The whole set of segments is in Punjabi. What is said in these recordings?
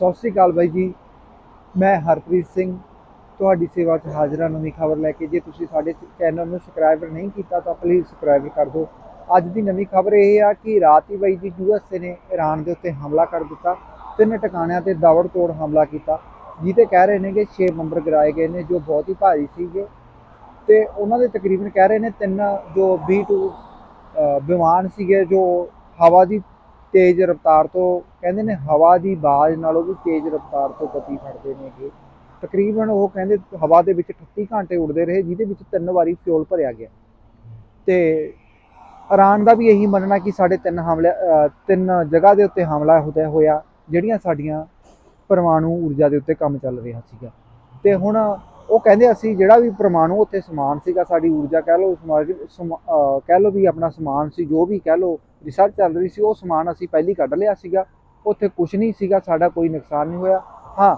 ਸਤਿ ਸ਼੍ਰੀ ਅਕਾਲ ਬਾਈ ਜੀ। ਮੈਂ ਹਰਪ੍ਰੀਤ ਸਿੰਘ ਤੁਹਾਡੀ ਸੇਵਾ 'ਚ ਹਾਜ਼ਰ ਹਾਂ ਨਵੀਂ ਖਬਰ ਲੈ ਕੇ। ਜੇ ਤੁਸੀਂ ਸਾਡੇ ਚੈਨਲ ਨੂੰ ਸਬਸਕ੍ਰਾਈਬ ਨਹੀਂ ਕੀਤਾ ਤਾਂ ਪਲੀਜ਼ ਸਬਸਕ੍ਰਾਈਬ ਕਰ ਦਿਓ। ਅੱਜ ਦੀ ਨਵੀਂ ਖਬਰ ਇਹ ਆ ਕਿ ਰਾਤ ਹੀ ਬਾਈ ਜੀ ਯੂਐਸਏ ਨੇ ਈਰਾਨ ਦੇ ਉੱਤੇ ਹਮਲਾ ਕਰ ਦਿੱਤਾ। ਤਿੰਨ ਟਿਕਾਣਿਆਂ ਤੇ ਦਾਵੜ ਤੋੜ ਹਮਲਾ ਕੀਤਾ। ਜਿਹਦੇ ਕਹਿ ਰਹੇ ਨੇ ਕਿ 6 ਬੰਬਰ ਗਿਰਾਏ ਗਏ ਨੇ ਜੋ ਬਹੁਤ ਹੀ ਭਾਰੀ ਸੀਗੇ। ਤੇ ਉਹਨਾਂ ਦੇ ਤਕਰੀਬਨ ਕਹਿ ਰਹੇ ਨੇ ਤਿੰਨ ਜੋ B2 ਅ, ਵਿਮਾਨ ਸੀਗੇ ਜੋ ਹਵਾ ਦੀ ਤੇਜ਼ ਰਫ਼ਤਾਰ ਤੋਂ ਕਹਿੰਦੇ ਨੇ ਹਵਾ ਦੀ ਬਾਜ਼ ਨਾਲੋਂ ਵੀ ਤੇਜ਼ ਰਫ਼ਤਾਰ ਤੋਂ ਗਤੀ ਫੜਦੇ ਨੇਗੇ ਤਕਰੀਬਨ ਉਹ ਕਹਿੰਦੇ ਹਵਾ ਦੇ ਵਿੱਚ 38 ਘੰਟੇ ਉੱਡਦੇ ਰਹੇ, ਜਿਹਦੇ ਵਿੱਚ ਤਿੰਨ ਵਾਰੀ ਫਿਊਲ ਭਰਿਆ ਗਿਆ। ਤੇ ਇਰਾਨ ਦਾ ਵੀ ਇਹੀ ਮੰਨਣਾ ਕਿ ਸਾਡੇ ਤਿੰਨ ਹਮਲੇ ਤਿੰਨ ਜਗ੍ਹਾ ਦੇ ਉੱਤੇ ਹਮਲਾ ਹੁੰਦਾ ਹੋਇਆ, ਜਿਹੜੀਆਂ ਸਾਡੀਆਂ ਪਰਮਾਣੂ ਊਰਜਾ ਦੇ ਉੱਤੇ ਕੰਮ ਚੱਲ ਰਿਹਾ ਸੀਗਾ। ਤੇ ਹੁਣ ਉਹ ਕਹਿੰਦੇ ਅਸੀਂ ਜਿਹੜਾ ਵੀ ਪਰਮਾਣੂ ਉੱਥੇ ਸਮਾਨ ਸੀਗਾ, ਸਾਡੀ ਊਰਜਾ ਕਹਿ ਲਓ, ਸਮਾਜ ਸਮਾ- ਕਹਿ ਲਓ ਵੀ ਆਪਣਾ ਸਮਾਨ ਸੀ, ਜੋ ਵੀ ਕਹਿ ਲਓ ਰਿਸਰਚ ਚੱਲ ਰਹੀ ਸੀ, ਉਹ ਸਮਾਨ ਅਸੀਂ ਪਹਿਲੀ ਕੱਢ ਲਿਆ ਸੀਗਾ, ਉੱਥੇ ਕੁਝ ਨਹੀਂ ਸੀਗਾ, ਸਾਡਾ ਕੋਈ ਨੁਕਸਾਨ ਨਹੀਂ ਹੋਇਆ। ਹਾਂ,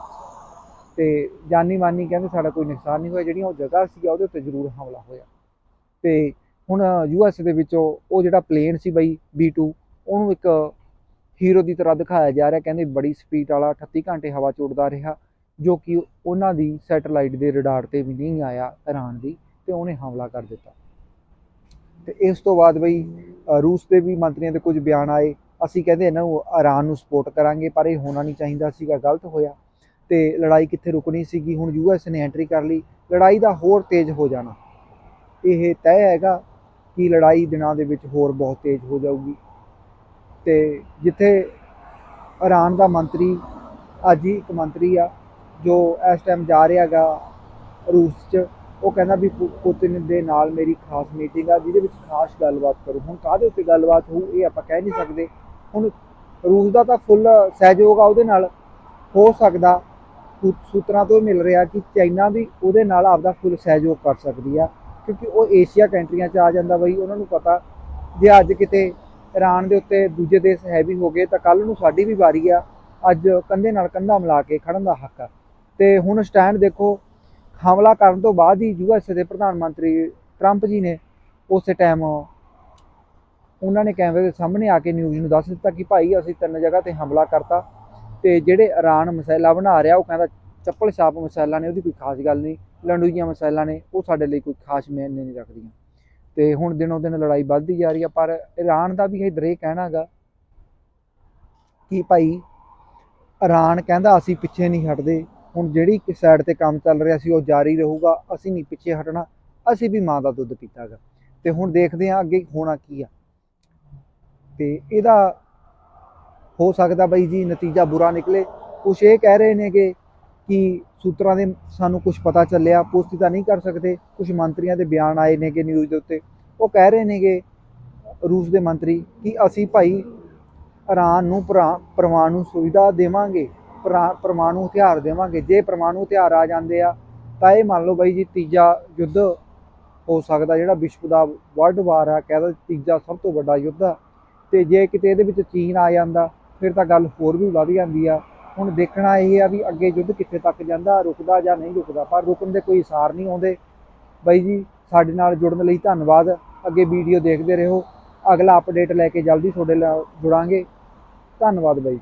ਤੇ ਜਾਨੀ ਮਾਨੀ ਕਹਿੰਦੇ ਸਾਡਾ ਕੋਈ ਨੁਕਸਾਨ ਨਹੀਂ ਹੋਇਆ, ਜਿਹੜੀਆਂ ਉਹ ਜਗ੍ਹਾ ਸੀ ਉਹਦੇ ਉੱਤੇ ਜ਼ਰੂਰ ਹਮਲਾ ਹੋਇਆ। ਤੇ ਹੁਣ ਯੂਐਸ ਦੇ ਵਿੱਚੋਂ ਉਹ ਜਿਹੜਾ ਪਲੇਨ ਸੀ ਬਈ B2 ਉਹਨੂੰ ਇੱਕ ਹੀਰੋ ਦੀ ਤਰ੍ਹਾਂ ਦਿਖਾਇਆ ਜਾ ਰਿਹਾ, ਕਹਿੰਦੇ ਬੜੀ ਸਪੀਡ ਵਾਲਾ 38 ਘੰਟੇ ਹਵਾ 'ਚ ਉੱਡਦਾ ਰਿਹਾ, ਜੋ ਕਿ ਉਹਨਾਂ ਦੀ ਸੈਟੇਲਾਈਟ ਦੇ ਰਡਾਰ ਤੇ ਵੀ ਨਹੀਂ ਆਇਆ ਇਰਾਨ ਦੀ, ਤੇ ਉਹਨੇ ਹਮਲਾ ਕਰ ਦਿੱਤਾ। ਤੇ ਇਸ ਤੋਂ ਬਾਅਦ ਬਈ ਰੂਸ ਦੇ ਵੀ ਮੰਤਰੀਆਂ ਦੇ ਕੁਝ ਬਿਆਨ ਆਏ। ਅਸੀਂ ਕਹਿੰਦੇ ਇਹਨਾਂ ਨੂੰ ਇਰਾਨ ਨੂੰ ਸਪੋਰਟ ਕਰਾਂਗੇ, ਪਰ ਇਹ ਹੋਣਾ ਨਹੀਂ ਚਾਹੀਦਾ ਸੀਗਾ, ਗਲਤ ਹੋਇਆ। ਤੇ ਲੜਾਈ ਕਿੱਥੇ ਰੁਕਣੀ ਸੀਗੀ? ਹੁਣ ਯੂਐਸ ਨੇ ਐਂਟਰੀ ਕਰ ਲਈ। ਲੜਾਈ ਦਾ ਹੋਰ ਤੇਜ਼ ਹੋ ਜਾਣਾ। ਇਹ ਤੈਅ ਹੈਗਾ ਕਿ ਲੜਾਈ ਦਿਨਾਂ ਦੇ ਵਿੱਚ ਹੋਰ ਬਹੁਤ ਤੇਜ਼ ਹੋ ਜਾਊਗੀ। ਤੇ ਜਿੱਥੇ ਇਰਾਨ ਦਾ ਮੰਤਰੀ, ਅੱਜ ਹੀ ਇੱਕ ਮੰਤਰੀ ਆ, ਜੋ ਇਸ ਟਾਈਮ ਜਾ ਰਿਹਾਗਾ ਰੂਸ 'ਚ ਉਹ ਕਹਿੰਦਾ ਵੀ ਪੁ- ਪੁਤਿਨ ਦੇ ਨਾਲ ਮੇਰੀ ਖਾਸ ਮੀਟਿੰਗ ਆ, ਜਿਹਦੇ ਵਿੱਚ ਖਾਸ ਗੱਲਬਾਤ ਕਰੂ। ਹੁਣ ਕਾਹਦੇ ਉੱਤੇ ਗੱਲਬਾਤ ਹੋਊ, ਇਹ ਆਪਾਂ ਕਹਿ ਨਹੀਂ ਸਕਦੇ। ਹੁਣ ਰੂਸ ਦਾ ਤਾਂ ਫੁੱਲ ਸਹਿਯੋਗ ਆ ਉਹਦੇ ਨਾਲ। ਹੋ ਸਕਦਾ ਸੂ- ਸੂਤਰਾਂ ਤੋਂ ਮਿਲ ਰਿਹਾ ਕਿ ਚਾਈਨਾ ਵੀ ਉਹਦੇ ਨਾਲ ਆਪਦਾ ਫੁੱਲ ਸਹਿਯੋਗ ਕਰ ਸਕਦੀ ਆ, ਕਿਉਂਕਿ ਉਹ ਏਸ਼ੀਆ ਕੰਟਰੀਆਂ 'ਚ ਆ ਜਾਂਦਾ ਬਈ, ਉਹਨਾਂ ਨੂੰ ਪਤਾ, ਜੇ ਅੱਜ ਕਿਤੇ ਇਰਾਨ ਦੇ ਉੱਤੇ ਦੂਜੇ ਦੇਸ਼ ਹੈਵੀ ਹੋ ਗਏ, ਤਾਂ ਕੱਲ ਨੂੰ ਸਾਡੀ ਵੀ ਵਾਰੀ ਆ, ਅੱਜ ਕੰਧੇ ਨਾਲ ਕੰਧਾ ਮਿਲਾ ਕੇ ਖੜਨ ਦਾ ਹੱਕ ਆ। ਤੇ ਹੁਣ ਸਟੈਂਡ ਦੇਖੋ ਹਮਲਾ ਕਰਨ ਤੋਂ ਬਾਅਦ ਹੀ ਯੂਐਸ ਦੇ ਪ੍ਰਧਾਨ ਮੰਤਰੀ ਟਰੰਪ ਜੀ ਨੇ ਉਸੇ ਟਾਈਮ ਉਹਨਾਂ ਨੇ ਕੈਮਰੇ ਦੇ ਸਾਹਮਣੇ ਆ ਕੇ ਨਿਊਜ਼ ਨੂੰ ਦੱਸ ਦਿੱਤਾ ਕਿ ਭਾਈ ਅਸੀਂ ਤਿੰਨ ਜਗ੍ਹਾ ਤੇ ਹਮਲਾ ਕਰਤਾ ਤੇ ਜਿਹੜੇ ਇਰਾਨ ਮਸੈਲਾ ਬਣਾ ਰਿਹਾ, ਉਹ ਕਹਿੰਦਾ ਚੱਪਲ ਛਾਪ ਮਸੈਲਾ ਨੇ, ਉਹਦੀ ਕੋਈ ਖਾਸ ਗੱਲ ਨਹੀਂ, ਲੰਡੂਈਆਂ ਮਸੈਲਾ ਨੇ, ਉਹ ਸਾਡੇ ਲਈ ਕੋਈ ਖਾਸ ਮਾਇਨੇ ਨਹੀਂ ਰੱਖਦੀਆਂ। ਤੇ ਹੁਣ ਦਿਨੋਂ ਦਿਨ ਲੜਾਈ ਵੱਧਦੀ ਜਾ ਰਹੀ ਆ, ਪਰ ਇਰਾਨ ਦਾ ਵੀ ਇਧਰ ਇਹ ਕਹਿਣਾ ਹੈਗਾ ਕਿ ਭਾਈ ਇਰਾਨ ਕਹਿੰਦਾ ਅਸੀਂ ਪਿੱਛੇ ਨਹੀਂ ਹਟਦੇ ਹੁਣ ਜਿਹੜੀ ਇੱਕ ਸਾਈਡ ਤੇ ਕੰਮ ਚੱਲ ਰਿਹਾ ਸੀ ਉਹ ਜਾਰੀ ਰਹੂਗਾ, ਅਸੀਂ ਨਹੀਂ ਪਿੱਛੇ ਹਟਣਾ, ਅਸੀਂ ਵੀ ਮਾਂ ਦਾ ਦੁੱਧ ਪੀਤਾਗਾ। ਤੇ ਹੁਣ ਦੇਖਦੇ ਹਾਂ ਅੱਗੇ ਹੋਣਾ ਕੀ ਆ। ਤੇ ਇਹਦਾ ਹੋ ਸਕਦਾ ਬਾਈ ਜੀ ਨਤੀਜਾ ਬੁਰਾ ਨਿਕਲੇ। ਕੁਛ ਇਹ ਕਹਿ ਰਹੇ ਨੇਗੇ ਕਿ ਸੂਤਰਾਂ ਦੇ ਸਾਨੂੰ ਕੁਝ ਪਤਾ ਚੱਲਿਆ, ਪੁਸ਼ਟੀ ਤਾਂ ਨਹੀਂ ਕਰ ਸਕਦੇ। ਕੁਝ ਮੰਤਰੀਆਂ ਦੇ ਬਿਆਨ ਆਏ ਨੇਗੇ ਨਿਊਜ਼ ਦੇ ਉੱਤੇ। ਉਹ ਕਹਿ ਰਹੇ ਨੇਗੇ ਰੂਸ ਦੇ ਮੰਤਰੀ ਕਿ ਅਸੀਂ ਭਾਈ ਇਰਾਨ ਨੂੰ ਪਰਾ- ਪਰਮਾਣੂ ਸੁਵਿਧਾ ਦੇਵਾਂਗੇ। ਪਰਮਾਣੂ ਹਥਿਆਰ ਦੇਵਾਂਗੇ। ਜੇ ਪਰਮਾਣੂ ਹਥਿਆਰ ਆ ਜਾਂਦੇ ਆ, ਤਾਂ ਇਹ ਮੰਨ ਲਓ ਬਾਈ ਜੀ ਤੀਜਾ ਯੁੱਧ ਹੋ ਸਕਦਾ, ਜਿਹੜਾ ਵਿਸ਼ਵ ਦਾ ਵਰਲਡ ਵਾਰ ਆ ਕਹਿੰਦਾ ਤੀਜਾ ਸਭ ਤੋਂ ਵੱਡਾ ਯੁੱਧ ਆ। ਤੇ ਜੇ ਕਿਤੇ ਇਹਦੇ ਵਿੱਚ ਚੀਨ ਆ ਜਾਂਦਾ, ਫਿਰ ਤਾਂ ਗੱਲ ਹੋਰ ਵੀ ਵੱਧ ਜਾਂਦੀ ਆ। ਹੁਣ ਦੇਖਣਾ ਇਹ ਆ ਵੀ ਅੱਗੇ ਯੁੱਧ ਕਿੱਥੇ ਤੱਕ ਜਾਂਦਾ, ਰੁਕਦਾ ਜਾਂ ਨਹੀਂ ਰੁਕਦਾ, ਪਰ ਰੁਕਣ ਦੇ ਕੋਈ ਇਸਾਰ ਨਹੀਂ ਆਉਂਦੇ। ਬਾਈ ਜੀ, ਸਾਡੇ ਨਾਲ ਜੁੜਨ ਲਈ ਧੰਨਵਾਦ। ਅੱਗੇ ਵੀਡੀਓ ਦੇਖਦੇ ਰਹੋ। ਅਗਲਾ ਅਪਡੇਟ ਲੈ ਕੇ ਜਲਦੀ ਤੁਹਾਡੇ ਨਾਲ ਜੁੜਾਂਗੇ। ਧੰਨਵਾਦ ਬਾਈ